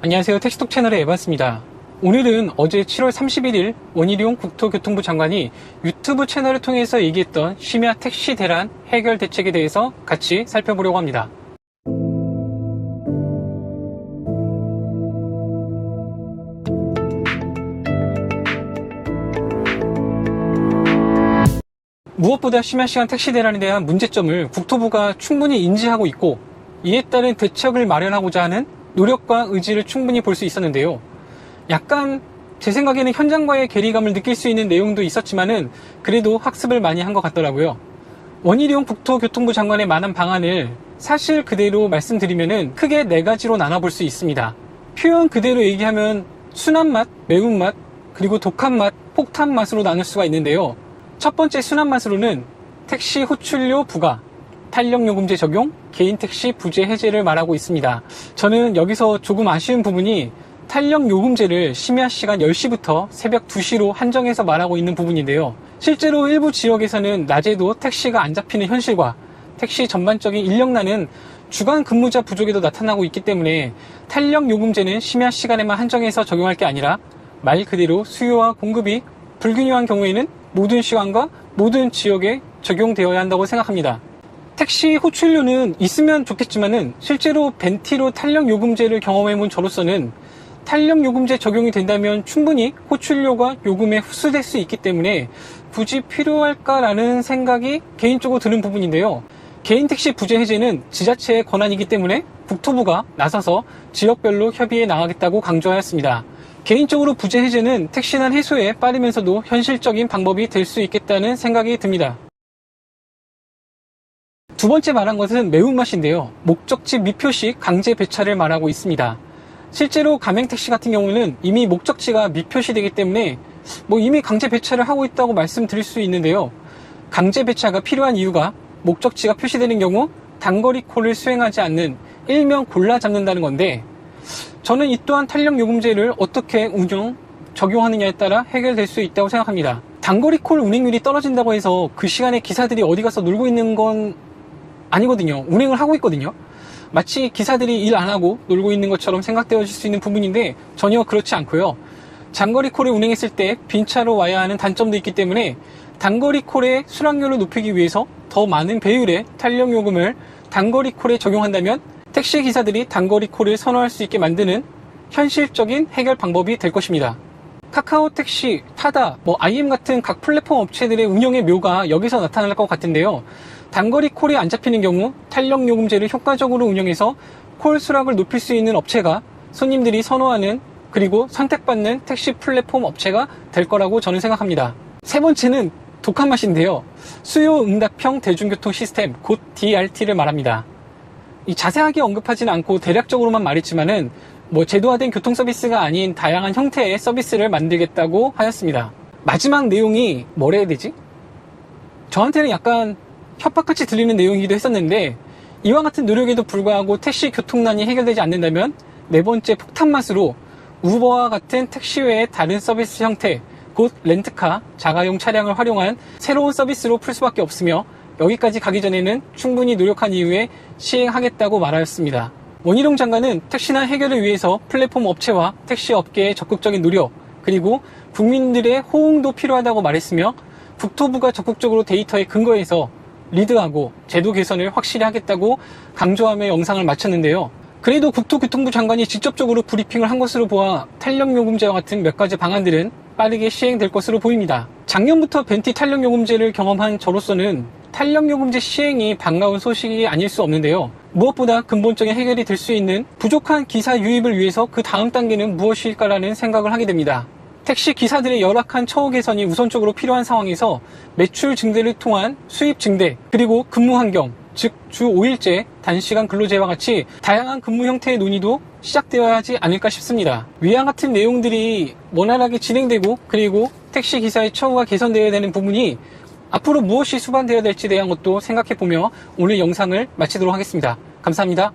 안녕하세요. 택시톡 채널의 에반스입니다. 오늘은 어제 7월 31일 원희룡 국토교통부 장관이 유튜브 채널을 통해서 얘기했던 심야 택시 대란 해결 대책에 대해서 같이 살펴보려고 합니다. 무엇보다 심야 시간 택시 대란에 대한 문제점을 국토부가 충분히 인지하고 있고 이에 따른 대책을 마련하고자 하는 노력과 의지를 충분히 볼 수 있었는데요. 약간 제 생각에는 현장과의 괴리감을 느낄 수 있는 내용도 있었지만은 그래도 학습을 많이 한 것 같더라고요. 원희룡 국토교통부 장관의 만한 방안을 사실 그대로 말씀드리면은 크게 네 가지로 나눠볼 수 있습니다. 표현 그대로 얘기하면 순한 맛, 매운맛, 그리고 독한 맛, 폭탄 맛으로 나눌 수가 있는데요. 첫 번째 순한 맛으로는 택시 호출료 부과, 탄력요금제 적용, 개인 택시 부재 해제를 말하고 있습니다. 저는 여기서 조금 아쉬운 부분이 탄력요금제를 심야 시간 10시부터 새벽 2시로 한정해서 말하고 있는 부분인데요. 실제로 일부 지역에서는 낮에도 택시가 안 잡히는 현실과 택시 전반적인 인력난은 주간 근무자 부족에도 나타나고 있기 때문에 탄력요금제는 심야 시간에만 한정해서 적용할 게 아니라 말 그대로 수요와 공급이 불균형한 경우에는 모든 시간과 모든 지역에 적용되어야 한다고 생각합니다. 택시 호출료는 있으면 좋겠지만은 실제로 벤티로 탄력 요금제를 경험해 본 저로서는 탄력 요금제 적용이 된다면 충분히 호출료가 요금에 흡수될 수 있기 때문에 굳이 필요할까라는 생각이 개인적으로 드는 부분인데요. 개인 택시 부재 해제는 지자체의 권한이기 때문에 국토부가 나서서 지역별로 협의해 나가겠다고 강조하였습니다. 개인적으로 부재 해제는 택시난 해소에 빠르면서도 현실적인 방법이 될 수 있겠다는 생각이 듭니다. 두 번째 말한 것은 매운맛인데요. 목적지 미표시 강제 배차를 말하고 있습니다. 실제로 가맹택시 같은 경우는 이미 목적지가 미표시되기 때문에 뭐 이미 강제 배차를 하고 있다고 말씀드릴 수 있는데요. 강제 배차가 필요한 이유가 목적지가 표시되는 경우 단거리 콜을 수행하지 않는 일명 골라 잡는다는 건데 저는 이 또한 탄력 요금제를 어떻게 운영, 적용하느냐에 따라 해결될 수 있다고 생각합니다. 단거리 콜 운행률이 떨어진다고 해서 그 시간에 기사들이 어디 가서 놀고 있는 건 아니거든요. 운행을 하고 있거든요. 마치 기사들이 일 안 하고 놀고 있는 것처럼 생각되어질 수 있는 부분인데 전혀 그렇지 않고요. 장거리 콜을 운행했을 때 빈차로 와야 하는 단점도 있기 때문에 단거리 콜의 수락률을 높이기 위해서 더 많은 배율의 탄력 요금을 단거리 콜에 적용한다면 택시 기사들이 단거리 콜을 선호할 수 있게 만드는 현실적인 해결 방법이 될 것입니다. 카카오 택시, 타다, 뭐 IM 같은 각 플랫폼 업체들의 운영의 묘가 여기서 나타날 것 같은데요. 단거리 콜이 안 잡히는 경우 탄력 요금제를 효과적으로 운영해서 콜 수락을 높일 수 있는 업체가 손님들이 선호하는 그리고 선택받는 택시 플랫폼 업체가 될 거라고 저는 생각합니다. 세 번째는 독한 맛인데요. 수요 응답형 대중교통 시스템, 곧 DRT를 말합니다. 이 자세하게 언급하지는 않고 대략적으로만 말했지만은 뭐 제도화된 교통 서비스가 아닌 다양한 형태의 서비스를 만들겠다고 하였습니다. 마지막 내용이 뭐라 해야 되지? 저한테는 약간 협박같이 들리는 내용이기도 했었는데 이와 같은 노력에도 불구하고 택시 교통난이 해결되지 않는다면 네 번째 폭탄 맛으로 우버와 같은 택시 외의 다른 서비스 형태 곧 렌트카, 자가용 차량을 활용한 새로운 서비스로 풀 수밖에 없으며 여기까지 가기 전에는 충분히 노력한 이후에 시행하겠다고 말하였습니다. 원희룡 장관은 택시난 해결을 위해서 플랫폼 업체와 택시 업계의 적극적인 노력 그리고 국민들의 호응도 필요하다고 말했으며 국토부가 적극적으로 데이터에 근거해서 리드하고 제도 개선을 확실히 하겠다고 강조하며 영상을 마쳤는데요. 그래도 국토교통부 장관이 직접적으로 브리핑을 한 것으로 보아 탄력요금제와 같은 몇 가지 방안들은 빠르게 시행될 것으로 보입니다. 작년부터 벤티 탄력요금제를 경험한 저로서는 탄력요금제 시행이 반가운 소식이 아닐 수 없는데요. 무엇보다 근본적인 해결이 될 수 있는 부족한 기사 유입을 위해서 그 다음 단계는 무엇일까라는 생각을 하게 됩니다. 택시 기사들의 열악한 처우 개선이 우선적으로 필요한 상황에서 매출 증대를 통한 수입 증대, 그리고 근무 환경, 즉 주 5일제 단시간 근로제와 같이 다양한 근무 형태의 논의도 시작되어야 하지 않을까 싶습니다. 위와 같은 내용들이 원활하게 진행되고 그리고 택시 기사의 처우가 개선되어야 되는 부분이 앞으로 무엇이 수반되어야 될지 대한 것도 생각해 보며 오늘 영상을 마치도록 하겠습니다. 감사합니다.